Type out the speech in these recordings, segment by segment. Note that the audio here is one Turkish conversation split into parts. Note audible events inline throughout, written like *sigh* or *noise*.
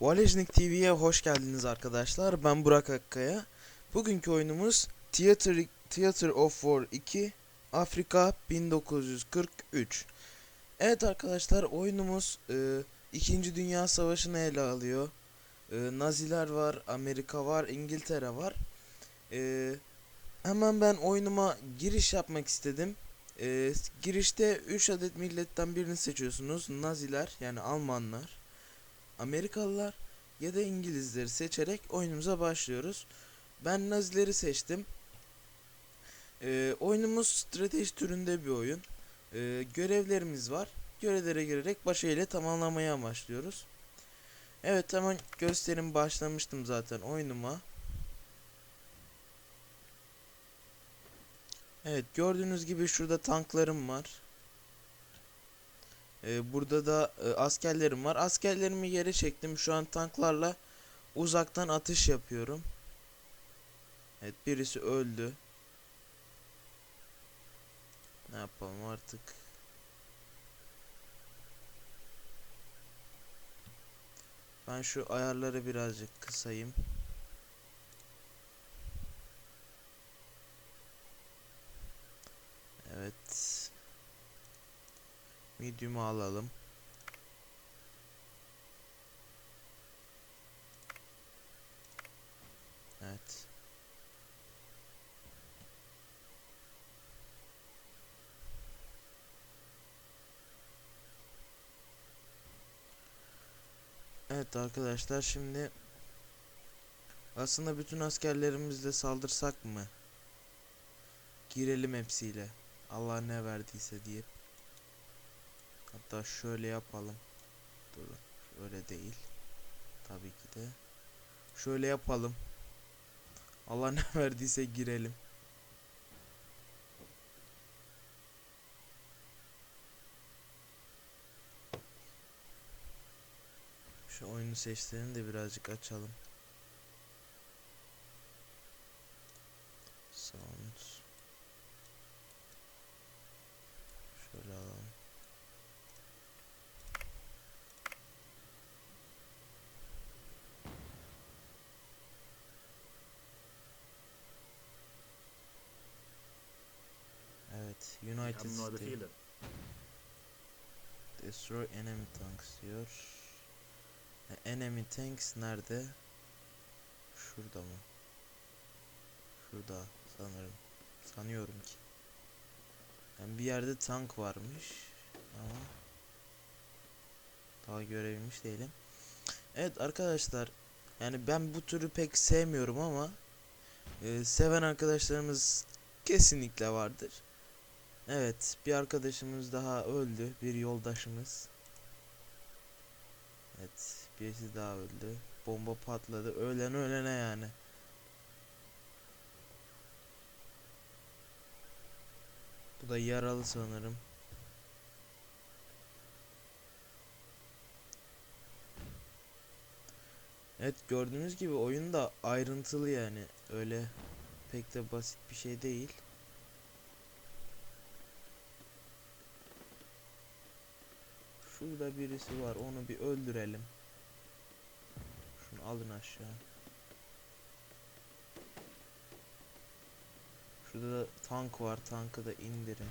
Valejnik TV'ye hoş geldiniz arkadaşlar. Ben Burak Akkaya. Bugünkü oyunumuz Theater, Theater of War 2 Afrika 1943. Evet arkadaşlar oyunumuz e, 2. Dünya Savaşı'nı ele alıyor. E, Naziler var, Amerika var, İngiltere var. E, hemen ben oyunuma giriş yapmak istedim. E, girişte 3 adet milletten birini seçiyorsunuz. Naziler yani Almanlar. Amerikalılar ya da İngilizleri seçerek oyunumuza başlıyoruz. Ben Nazileri seçtim. Ee, oyunumuz strateji türünde bir oyun. Ee, görevlerimiz var. Görevlere girerek başarıyla tamamlamayı amaçlıyoruz. Evet hemen gösterim başlamıştım zaten oyunuma. Evet gördüğünüz gibi şurada tanklarım var. Ee, burada da e, askerlerim var. Askerlerimi yere çektim. Şu an tanklarla uzaktan atış yapıyorum. Evet birisi öldü. Ne yapalım artık. Ben şu ayarları birazcık kısayım. Evet. Medium'u alalım. Evet. Evet arkadaşlar şimdi aslında bütün askerlerimizle saldırsak mı? Girelim hepsiyle. Allah ne verdiyse diye. Hatta şöyle yapalım. Durun. Öyle değil. Tabii ki de. Şöyle yapalım. Allah ne *laughs* verdiyse girelim. Şu oyunu seçtiğini de birazcık açalım. Sound. Şöyle alalım. Evet, Wir United States. Befehle. Destroy enemy tanks diyor. Enemy tanks nerede? Şurada mı? Şurada sanırım. Sanıyorum ki. Yani bir yerde tank varmış ama daha görebilmiş değilim. Evet arkadaşlar yani ben bu türü pek sevmiyorum ama e, seven arkadaşlarımız kesinlikle vardır. Evet, bir arkadaşımız daha öldü, bir yoldaşımız. Evet, birisi daha öldü. Bomba patladı, ölen ölene yani. Bu da yaralı sanırım. Evet, gördüğünüz gibi oyun da ayrıntılı yani. Öyle pek de basit bir şey değil. Şurada birisi var. Onu bir öldürelim. Şunu alın aşağı. Şurada da tank var. Tankı da indirin.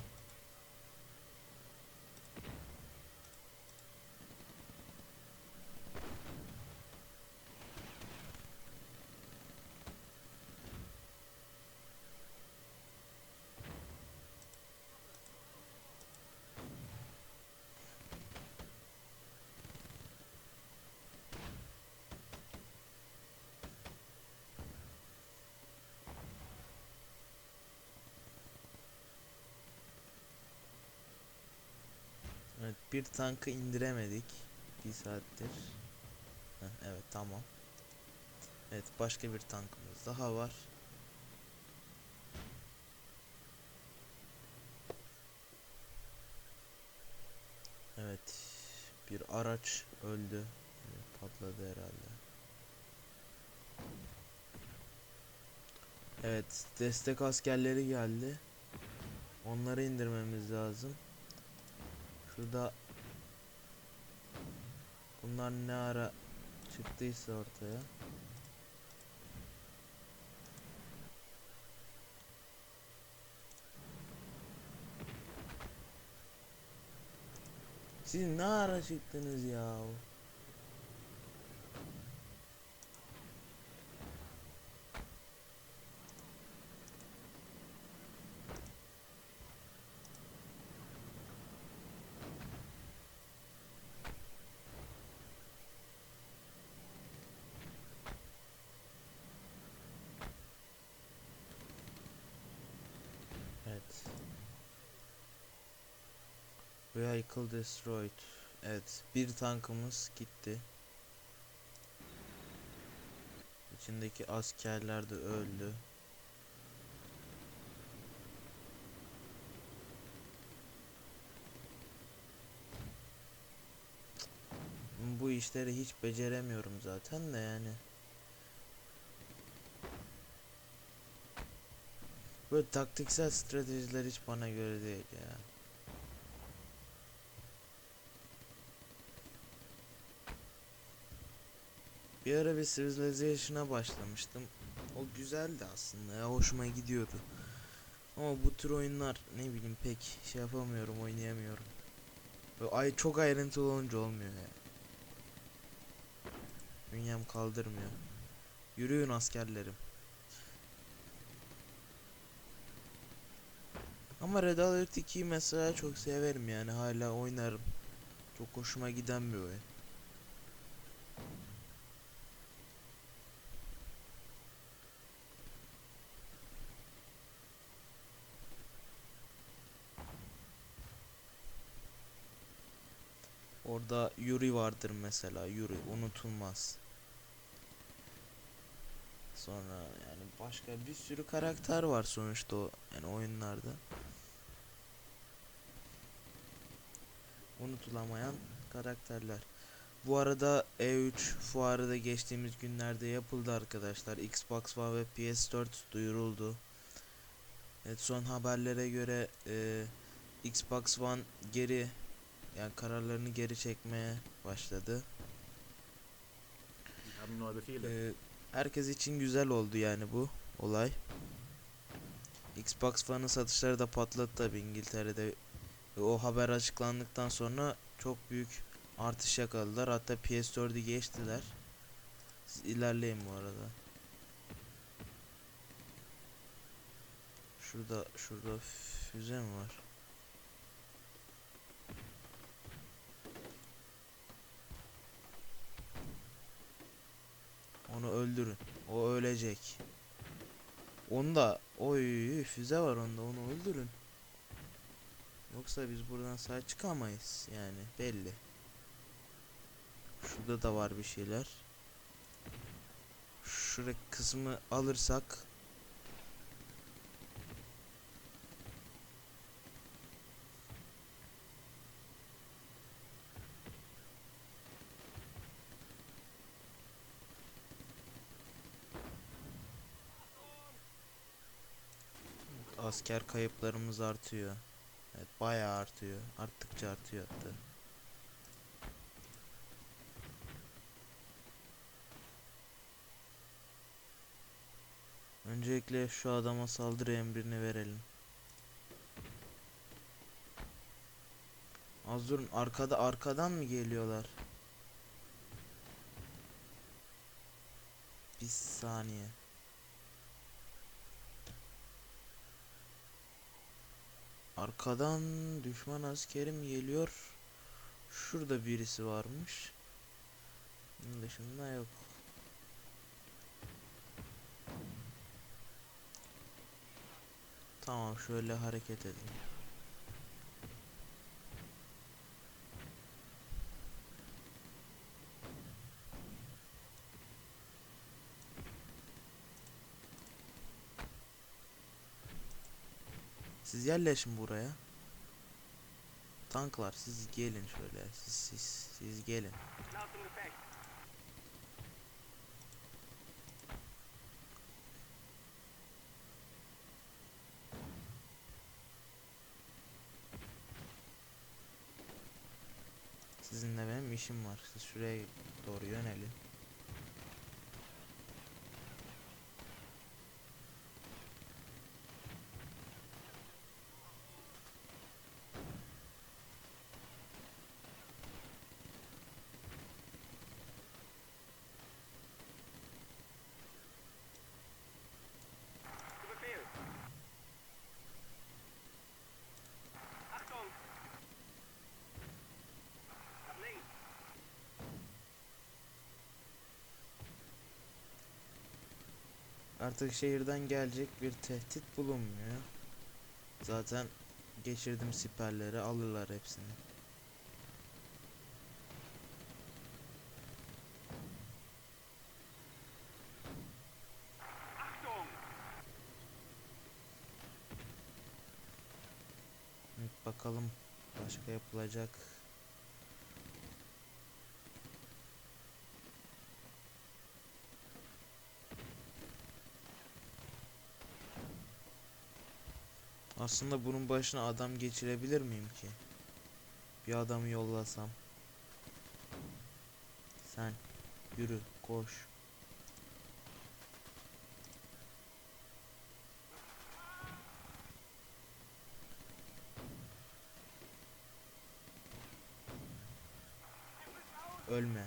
Evet, bir tankı indiremedik. Bir saattir. Heh, evet tamam. Evet başka bir tankımız daha var. Evet bir araç öldü. Patladı herhalde. Evet destek askerleri geldi. Onları indirmemiz lazım. Şurada bunlar ne ara çıktıysa ortaya. Siz ne ara çıktınız ya? Evet. Vehicle destroyed. Evet, bir tankımız gitti. İçindeki askerler de öldü. Bu işleri hiç beceremiyorum zaten de yani. Böyle taktiksel stratejiler hiç bana göre değil ya. Bir ara bir Civilization'a başlamıştım. O güzeldi aslında ya hoşuma gidiyordu. Ama bu tür oyunlar ne bileyim pek şey yapamıyorum oynayamıyorum. Böyle ay çok ayrıntılı olunca olmuyor ya. Bünyem kaldırmıyor. Yürüyün askerlerim. Ama Red Alert 2'yi mesela çok severim yani hala oynarım. Çok hoşuma giden bir oyun. Orada Yuri vardır mesela. Yuri unutulmaz. Sonra yani başka bir sürü karakter var sonuçta o yani oyunlarda. Unutulamayan karakterler. Bu arada E3 fuarı da geçtiğimiz günlerde yapıldı arkadaşlar. Xbox One ve PS4 duyuruldu. Evet son haberlere göre e, Xbox One geri yani kararlarını geri çekmeye başladı. Ee, herkes için güzel oldu yani bu olay. Xbox One'ın satışları da patladı tabi İngiltere'de. O haber açıklandıktan sonra çok büyük artış yakaladılar. Hatta PS4'ü geçtiler. Siz ilerleyin bu arada. Şurada şurada füze mi var? Onu öldürün. O ölecek. Onda oy füze var onda onu öldürün. Yoksa biz buradan sağ çıkamayız yani belli. Şurada da var bir şeyler. Şuraya kısmı alırsak asker kayıplarımız artıyor. Evet bayağı artıyor. Arttıkça artıyor hatta. Öncelikle şu adama saldırı emrini verelim. Az durun arkada arkadan mı geliyorlar? Bir saniye. Arkadan düşman askerim geliyor. Şurada birisi varmış. Bunun dışında yok. Tamam şöyle hareket edin. Siz yerleşin buraya. Tanklar siz gelin şöyle. Siz siz siz gelin. Sizinle benim işim var. Siz şuraya doğru yönelin. Artık şehirden gelecek bir tehdit bulunmuyor. Zaten geçirdim siperleri alırlar hepsini. Bakalım başka yapılacak. Aslında bunun başına adam geçirebilir miyim ki? Bir adamı yollasam. Sen yürü koş. Ölme.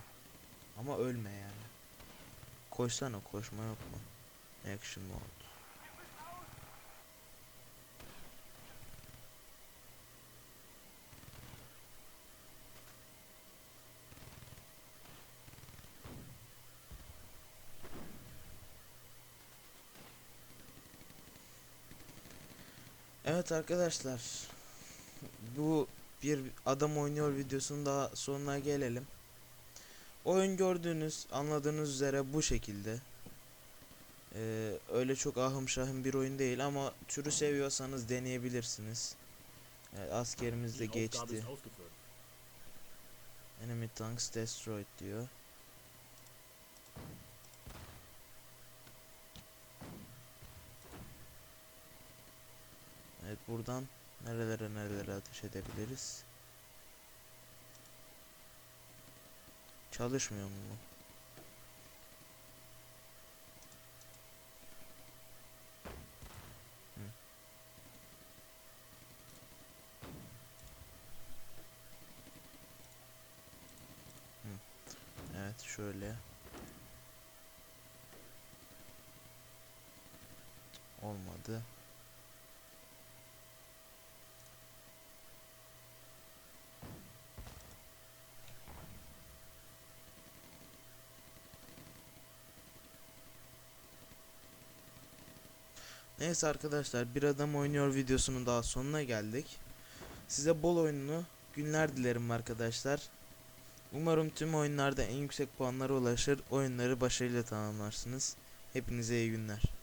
Ama ölme yani. Koşsana koşma yok mu? Action mode. Evet arkadaşlar. Bu bir adam oynuyor videosunun daha sonuna gelelim. Oyun gördüğünüz, anladığınız üzere bu şekilde. Ee, öyle çok ahım şahım bir oyun değil ama türü seviyorsanız deneyebilirsiniz. Evet, askerimiz de geçti. Enemy tanks destroyed diyor. Evet buradan nerelere nerelere ateş edebiliriz? Çalışmıyor mu bu? Evet şöyle. Olmadı. Neyse arkadaşlar bir adam oynuyor videosunun daha sonuna geldik. Size bol oyunlu günler dilerim arkadaşlar. Umarım tüm oyunlarda en yüksek puanlara ulaşır, oyunları başarıyla tamamlarsınız. Hepinize iyi günler.